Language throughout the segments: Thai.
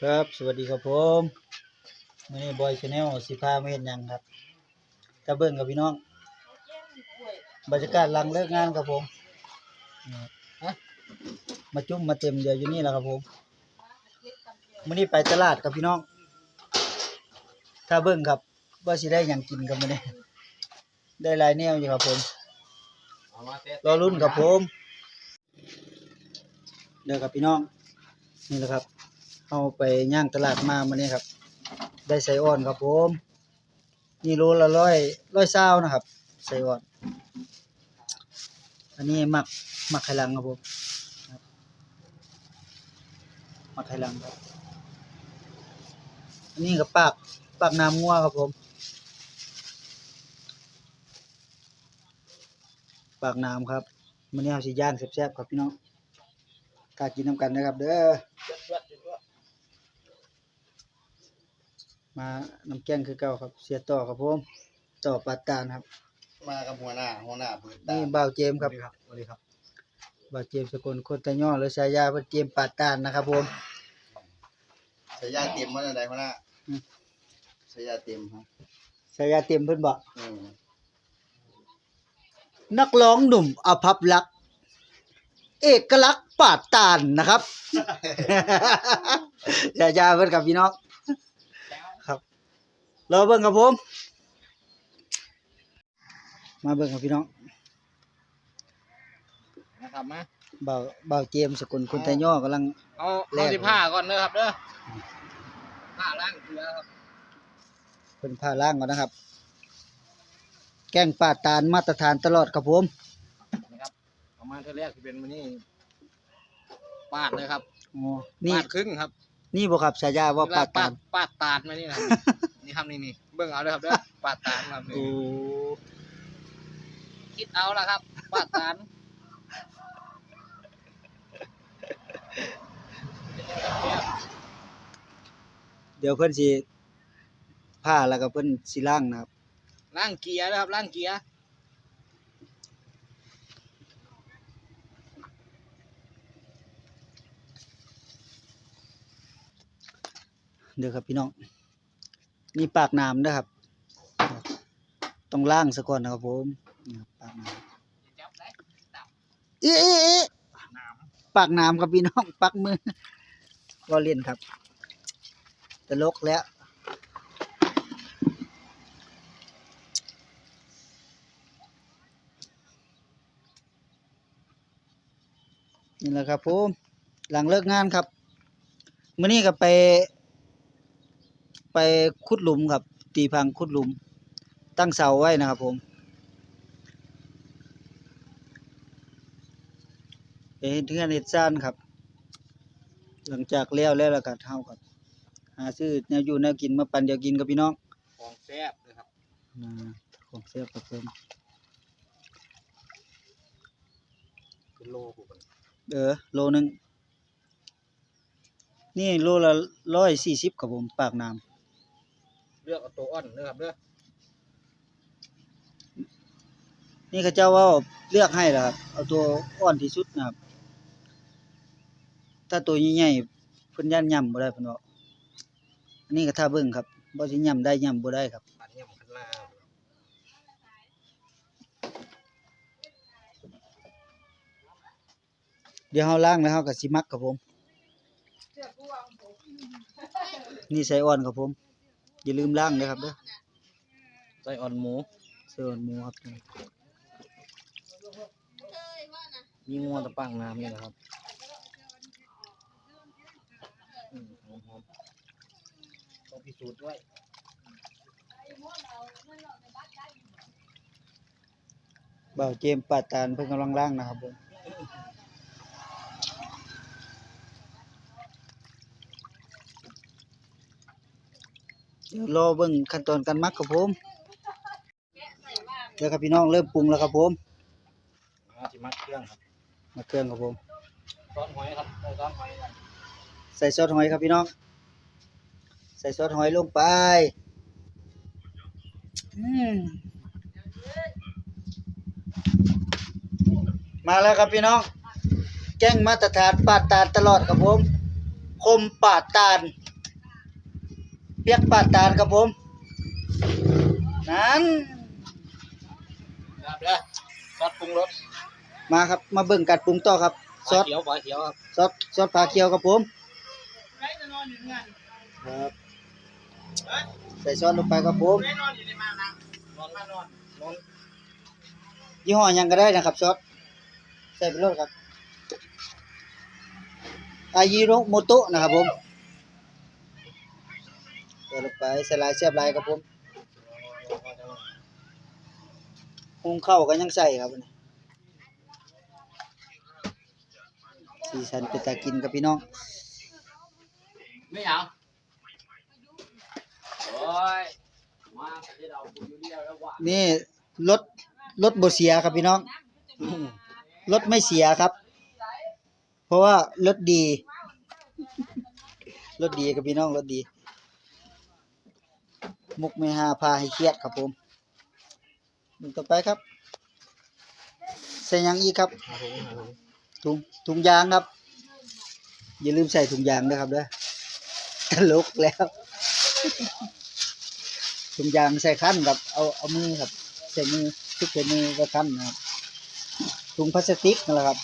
ครับสวัสดีครับผมมือนี้บอยชาแนลสิพามาเฮ็ดหยังครับตะเบิ่งกับพี่น้องบรรยากาศหลังเลิกงานครับผมนี่ครับฮะมาจุ่มมาเต็มเดียวอยู่นี่แหละครับผมมือนี้ไปตลาดกับพี่น้อง ถ้าเบิ่งครับว่าสิได้หยังกินกันมื้อนี้ได้ลายแนวอยู่ครับผมรอรุ่นครับผมเด้อครับพี่น้องนี่แหละครับ เอาไปย่างตลาดมามานี่ครับ ได้ไส้อ่อนครับผมนี่โลละร้อยร้อยเศร้านะครับไส้อ่อน อันนี้หมักหมักไข่ลังครับผมหมักไข่ลังครับ อันนี้กับปากปากน้ำงัวครับผมปากน้ำครับมันนี้เอาสิย่างแซ่บๆครับพี่น้องกากินน้ำกันนะครับเด้อ มาน้ำแกงคือเก่าครับ เสียต่อครับผมต่อปาดตานครับ มากับหัวหน้าหัวหน้าปืนตานี่บ่าวเจมส์ครับสวัสดีครับบ่าวเจมส์สกลคนตะย่อหรือชายาเพิ่นเจมส์ปาดตานนะครับผมสายยาเต็มว่าจังไดหัวหน้าอืมสายยาเต็มฮะชายาเต็มเพิ่นบอกอืมนักร้องหนุ่มอภัพลักษณ์เอกลักษณ์ปาดตานนะครับ ชายาเพิ่นกับพี่น้องครับ รอเบิ่งครับผม มาเบิ่งครับพี่น้องนะครับมาบ่าวบ่าวเจมส์สกลคนตะย่อกำลัง เอาแรเอากสิผ้าก่อนเด้อครับเด้อผ้าล้างเกลือครับเพิ่นพาล่างก่อนนะครับ แกงปาดตานมาตรฐานตลอดครับผมนะครับเอามาเท่าแรกที่เป็นมื้อนี้ปาดเลยครับอ๋อนี่ปาดครึ่งครับ นี่บ่ครับฉายาว่าปาดตานปาดตาดมานี่นะ นี่ครับนี่นี่เบิ่งเอาเด้อครับเด้อปาดตาดครับนี่โอ้คิดเอาละครับปาดตาดเดี๋ยวเพิ่นสิผ้าแล้วก็เพิ่นสิล้างนะครับล้างเกียร์นะครับล้างเกียร์เดี๋ยวครับพี่น้อง นี่ปากน้ำนะครับ ต้องล้างซะก่อนนะครับผมปากน้ำเอ๊ะเอ๊ะปากน้ำครับพี่น้องปักมือก็เล่นครับตลกแล้วนี่แหละครับผมหลังเลิกงานครับมื้อนี้ก็ไป ไปขุดหลุมครับ ตีพังขุดหลุม ตั้งเสาไว้นะครับผมไปเฮ็ดเทือนเฮ็ดซ่านครับ หลังจากแล้วแล้วแล้วก็เฮาครับ หาซื้อแนวอยู่แนวกินมาปั่นเดียวกินกับพี่น้องำของแซ่บเลยครับอ่าของเสียบครับผมคือโลกูกันเออโลหนึงนี่โลละร้อยสี่สิบครับผม ปากน้ำ เลือกเอาตัวอ่อนเด้อครับเด้อนี่เขาเจ้าว่าเลือกให้แล้วครับ เอาตัวอ่อนที่สุดนะครับ ถ้าตัวใหญ่ๆเพิ่นย่านย่ำบ่ได้เพิ่นว่าอันนี้ก็ถ้าเบิ่งครับบ่สิย่ำได้ย่ำบ่ได้ครับปันย่ำขึ้นมาเดี๋ยวเฮาล้างแล้วเฮาก็สิมักครับผมนี่ใส่อ่อนครับผม อย่าลืมล้างเด้อครับเด้อใส่อ่อนหมูใส่อ่อนหมูครับมีงัวตะปังน้ำนี่นะครับอืมหอมๆต้องพิสูจน์ด้วยบ่าวเจมส์ปาดตานเพิ่นกำลังล้างนะครับผม ดี๋ยวรอเบิ่งขั้นตอนการหมักครับผมเดี๋ยวครับพี่น้องเริ่มปรุงแล้วครับผมเอาสิมัดเครื่องครับมาเครื่องครับผมซอสหอยครับใส่ซอสหอยครับใส่ซอสหอยครับพี่น้องใส่ซอสหอยลงไปอืมมาแล้วครับพี่น้อง แกงมาตรฐานปาดตาลตลอดครับผม คมปาดตาล เปียกปาดตาลครับผม นั้นครับเด้อซอสปรุงรสมาครับ มาเบิ่งกัดปรุงต่อครับ ซอสเขียวฝาเขียวครับซอสซอสปลาเคียวครับผมครับใส่ซอสลงไปครับผมนอนอยู่ในมานะนอนมานอนนอนยี่ห้อหยังก็ได้นะครับซอสใส่ไปเลยครับอายิโนโมโตะนะครับผมใส่ลงไปใส่ลายเสียบลายครับผมหุงข้าวก็ยังใส่ครับอันนี้สีสันเป็นตากินกับพี่น้อง ไม่เอาโอ้ยมาที่เราอยู่เดียวแล้วว่านี่รถรถบ่เสียครับพี่น้อง รถไม่เสียครับ เพราะว่ารถดี รถดีครับพี่น้องรถดี มุกไม่หาพาให้เครียดครับผมมันต่อไปครับใส่หยังอีกครับถุงถุงยางครับ อย่าลืมใส่ถุงยางนะครับเด้อตลกแล้ว ถุงยางใส่ขั้นครับ เอาเอามือครับ ใส่มือทุกใส่มือก็ขั้นนะครับถุงพลาสติกนั่นแหละครับ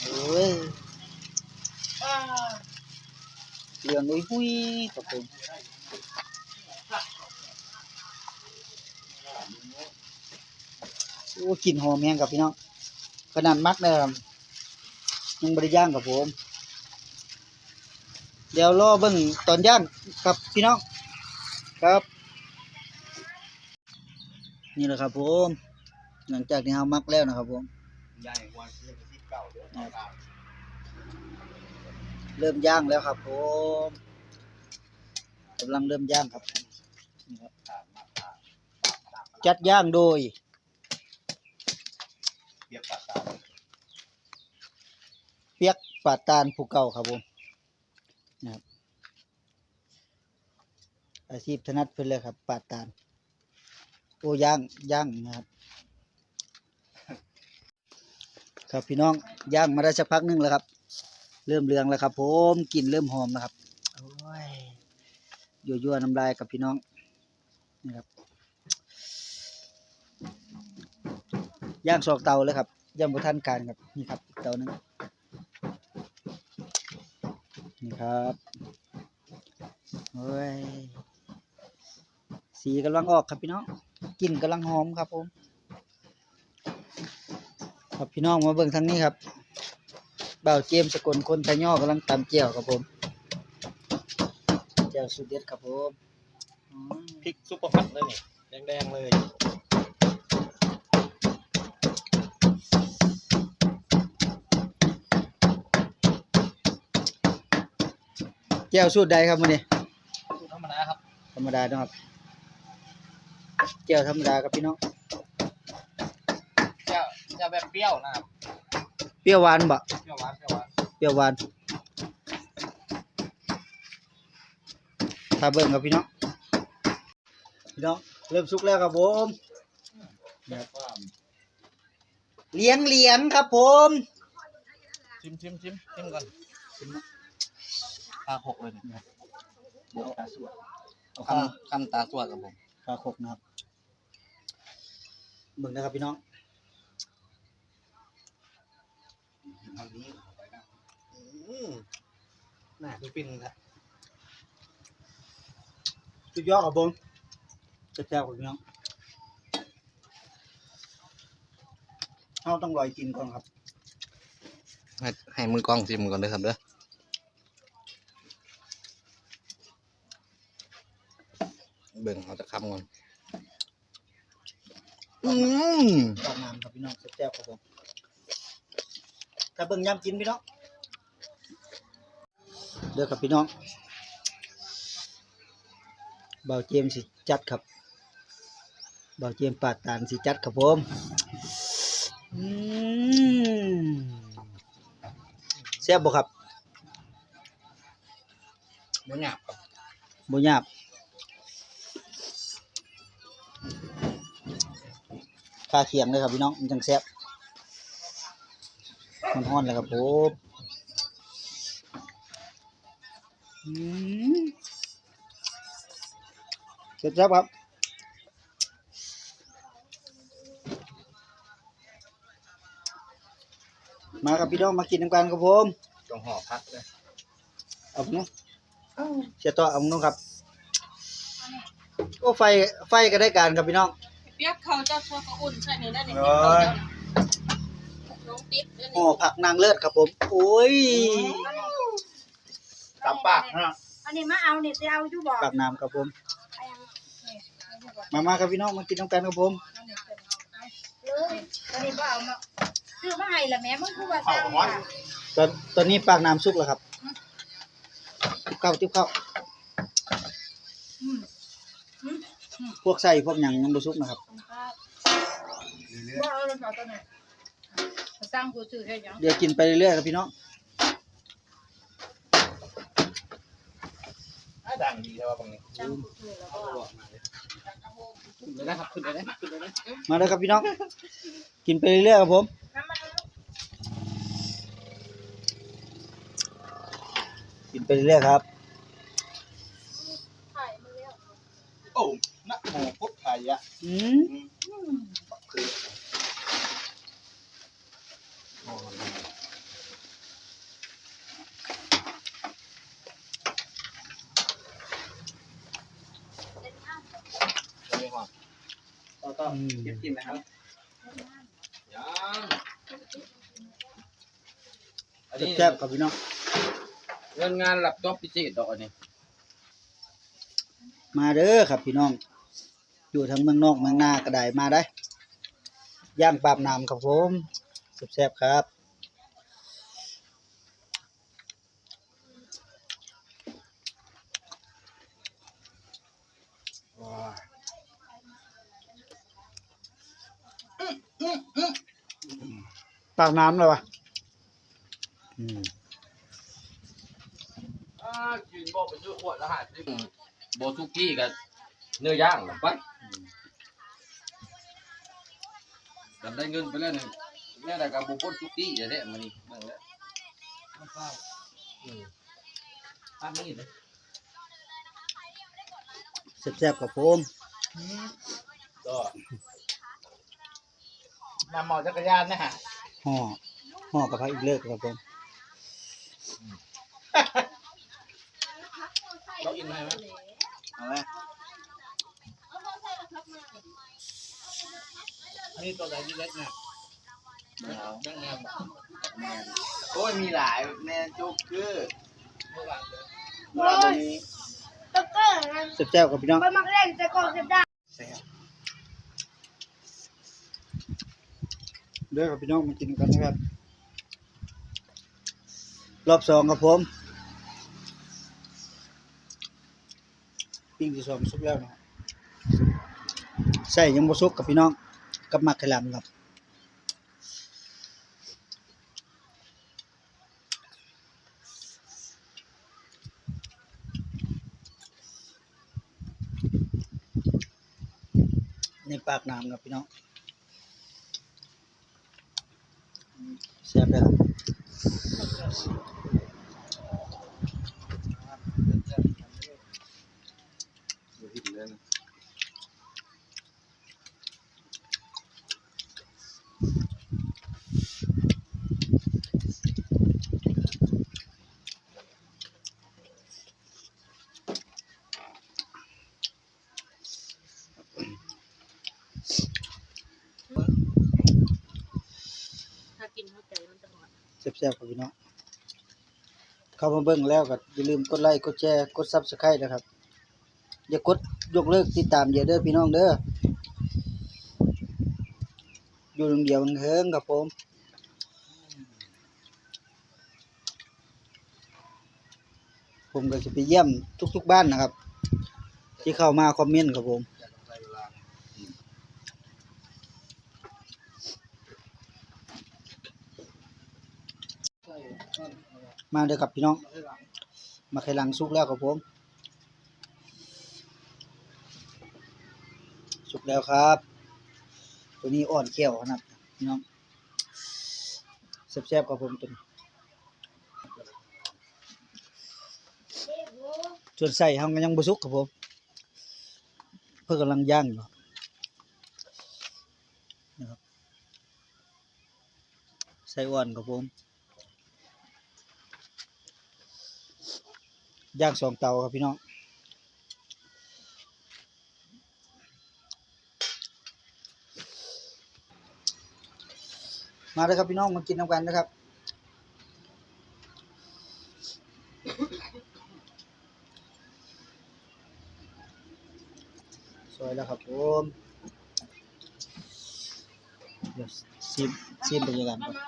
โอ้ย เหลืองอุ้ยหุยครับผมโอ้กลิ่นหอมแห้งครับพี่น้องขนาดมักเลยครับยังบริย่างครับผม เดี๋ยวรอเบิ่งตอนย่างครับพี่น้องครับ นี่แหละครับผม หลังจากที่เรามักแล้วนะครับผมใหญ่กว่า เริ่มย่างแล้วครับผมกำลังเริ่มย่างครับนี่ครับ จัดย่างโดยเปียกปาตาเปียกปาดตาลภูเก่าครับผมนะครับอาชีพถนัดเพิ่นเลยครับปาดตาลโอ้ย่างย่างนะครับครับพี่น้องย่างมาได้สักพักหนึงแล้วครับ เริ่มเรืองแล้วครับ ผมกลิ่นเริ่มหอมนะครับโอ้ยยั่วๆน้ำลายกับพี่น้องนี่ครับย่างสอกเตาเลยครับย่างบุทันการครับนี่ครับเตานึงนี่ครับโอ้ยสีกำลังออกครับพี่น้องกลิ่นกำลังหอมครับผมครับพี่น้องมาเบิ่งทางนี้ครับ บ่าวเจมส์สกลคนไทยย่อกำลังตำเจียวครับผมเจียวสุดเด็ดครับผมอืมพริกซุปเปอร์ฟัดเลยนี่แดงๆเลยเจียวสูตรใดครับมื้อนี้สูตรธรรมดาครับธรรมดาเนาะครับเจียวธรรมดาครับพี่น้องจะจะแบบเปรี้ยวนะครับเปรี้ยวหวานบ่เป รี้ยวหวานเปรี้ยวหวานเปรี้ยวหวานถ้าเบิ่งครับพี่น้องพี่น้องเริ่มสุกแล้วครับผมแบบว่าเลี้ยงเหลียงครับผมชิมชิมชิมชิมก่อนตาหกเลยเนี่ยตาสวดเอาขั้ข้านขั้นตาสวดกับผมข้าคกนะครับเบิ่งนะครับพี่น้องทางนี้เข้าไปนะ อืมน่าคือปิ้นครับสุดยอดครับผมแซ่บๆครับพี่น้องเราต้องลอยกินก่อนครับ ให้ให้มือกล้องชิมก่อนเลยครับเด้อเบิ่งเอาจะคำก่อน อืมตามน้ำครับพี่น้องแซ่บๆครับผมถ้าเบิ่งยำกินพี่น้อง เด้อครับพี่น้องเบาเจมส์สิจัดครับเบาเจมส์ปาดตานสิจัดครับผมอืมแซ่บบ่ครับบ่หยาบครับบ่ยากคาเคียงเลยครับพี่น้องมันจังแซ่บมันฮ้อนเลยครับผม เสร็จแล้วครับมากับพี่น้องมากินน้ำกันครับผมต้องห่อพักเลยเอาเนาะเสียต่อเอาเนาะครับโอ้ไฟไฟก็ได้การครับพี่น้องเปียกเขาเจ้าชอบเขาอุ่นใช่ไหมนั่นเองโอ้ยน้องติ๊บเดี๋ยวห่อนี้ผักนางเลิศครับผม โอ้ย ตามปากนะอันนี้มาเอาเนี่ยจะเอาอยู่บ่ปากน้ำครับผม มามาครับพี่น้องมากินน้ำกันครับผมเลยอันนี้บ่เอามาซื้อมาให้ละแม่มึงคือว่าสั่งค่ะตอนตอนนี้ปากน้ำสุกแล้วครับติ๊บข้าวติ๊บข้าวอืมพวกไส้พวกหยังยังบ่สุกนะครับ บ่เอาเลยค่ะตอนนี้สั่งกูซื้อให้หยังเดี๋ยวกินไปเรื่อยๆครับพี่น้อง ดังดีใช่ป่ะบางนี้สั่งกูซื้อแล้วก็ขึ้นเลยนะครับขึ้นเลยนะขึ้นเลยนะมาเลยครับพี่น้อง กินไปเรื่อยๆครับผมน้ำมันกินไปเรื่อยๆครับไข่มาแล้วโอ้นะโมพุทธายะอืมคือจะไม่หอม ต่อต่อ เก็บกินนะครับยังอันนี้แซ่บๆครับพี่น้องเงินงานหลับจอบพิเศษดอกอันนี้มาเด้อครับพี่น้อง อยู่ทั้งเมืองนอกเมืองนาก็ได้มาได้ ย่างปราบน้ำครับผมแซ่บๆครับ ปากน้ำเลยวะอืมอ่ากินบ่เป็นเนื้อขวดละห้าสิบโบซุกี้กับเนื้อย่างหรือไปจำได้เงินไปแล้วนี่แม่ได้กับบุปผซุกี้อย่างนี้มันนี่เบิ่งแล้วน้ำเปล่าอืมป้ามีดเลยแซ่บๆครับผมก็นำหมอจักรยานนะฮะ ห่อห่อกับพักอีกเลิกครับผมเราอินไหมไหมเอาไหมอันนี้ตัวไหนที่เล็กนี่ยไม่เอาแม่งแม่งบอกโอ้ยมีหลายแน่จุกคือเมื่อวานเลยเมื่อวานนี้ตะเกียงนั่นแซ่บๆครับพี่น้องไปมักเล่นแต่ก่อนจะได้ เด้อครับพี่น้องมากินกันนะครับ รอบสองครับผมปิ้งที่สองสุกแล้วนะใส่ยังบ่สุกกับพี่น้องกับหมักขลังครับในปากน้ำครับพี่น้อง แซ่บเลยครับ อยู่ที่เดือน ถ้ากินเข้าใจมันจะหมด แซ่บๆครับพี่น้อง เข้ามาเบิ่งแล้วก็อย่าลืมกดไลค์กดแชร์กด Subscribe นะครับอย่ากดยกเลิกติดตามเดี๋ยวเด้อพี่น้องเด้ออยู่ตรงเดียวเฮิงครับผมผมก็จะไปเยี่ยมทุก ๆ บ้านนะครับ ที่เข้ามาคอมเมนต์ครับผม มาเด้อครับพี่น้อง มาไข่หลังสุกแล้วครับผม สุกแล้วครับ ตัวนี้อ่อนเขี้ยวนาดพี่น้องแซ่บๆครับผมตัวนี้ส่วนใส่เฮาก็ยังบ่สุกครับผม เพิ่นกำลังย่างอยู่นะครับใส่อ่อนครับผม ย่างสองเตาครับพี่น้องมาเลยครับพี่น้องมากินน้ำกันนะครับซอยแล้วครับผมเดี๋ยวซิมซิมไปด้วยกันมาก่อนมา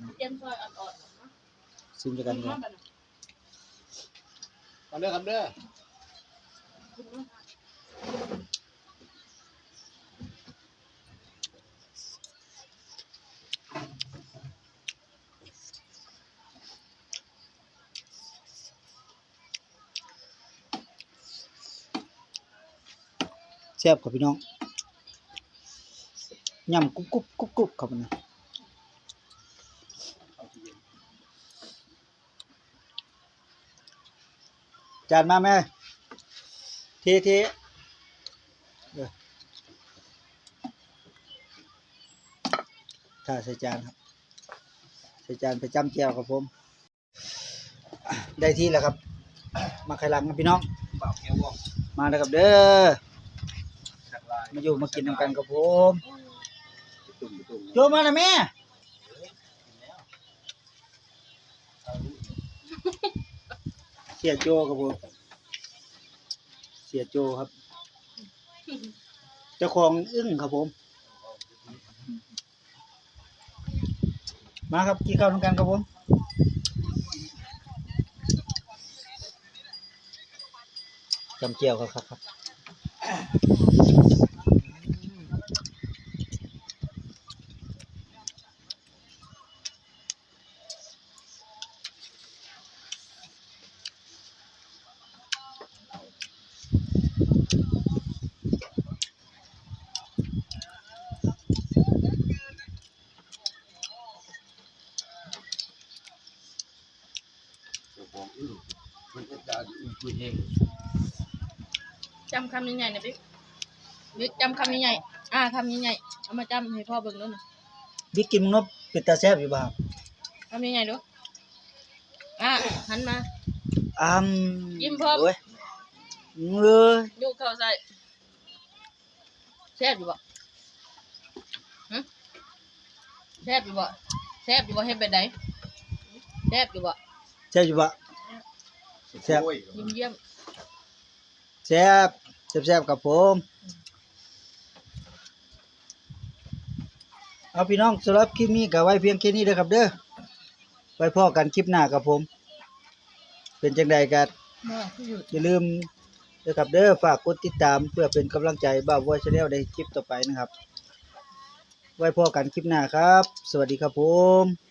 มาเตรียมซอยอ่อนๆนะซิมด้วยกันก่อ เด้อกันเด้อแซ่บครับพี่น้องยำกรุบกรุบกรุบกรุบครับมันนะ จานมาแม่เทเทเออถ้าใส่จานครับใส่จานไปจ้ำแก้วครับผม ได้ที่แล้วครับ มาไข่หลังนะพี่น้องเปล่าแก้ววองมาแล้วครับเด้อชักลายมาอยู่มากินนำกันครับผมตุ่มตุ่มโจมาแล้วแม่ เสียโจครับผมเสียโจครับ เจ้าของอึ้งครับผม มาครับกินข้าวนำกันครับผมจำเจียวครับครับครับ เจ้าของอื้อมันเอ็ดดาอยู่อื้อคุยเอง จำคำใหญ่ๆหน่อยพี่บิ๊กจำคำใหญ่ๆอ่าคำใหญ่ๆเอามาจำให้พ่อเบิ่งด้วยนะบิ๊กกินมึงเนบเป็ดตาแซ่บอยู่บ้างคำใหญ่ๆดูอ่าหันมาอ้ามยิ้มพร้อมโอ้ยเอ้ยดูเข้าใส่แซ่บอยู่บ่หึแซ่บอยู่บ่แซ่บอยู่บ่เฮ็ดแบบใดแซ่บอยู่บ่แซ่บอยู่บ่แซ่บโอ้ยยิ้มเยี่ยมแซ่บ แซ่บแซ่บกับผมเอาพี่น้องสำหรับคลิปนี้ก็ไว้เพียงแค่นี้เด้อครับ เด้อไว้พ่อกันคลิปหน้ากับผม เป็นจังใดก็มาคืออยู่อย่าลืมเด้อครับเด้อฝากกดติดตามเพื่อเป็นกำลังใจบ่าววัวชาแนลในคลิปต่อไปนะครับ ไว้พ่อกันคลิปหน้าครับ สวัสดีครับผม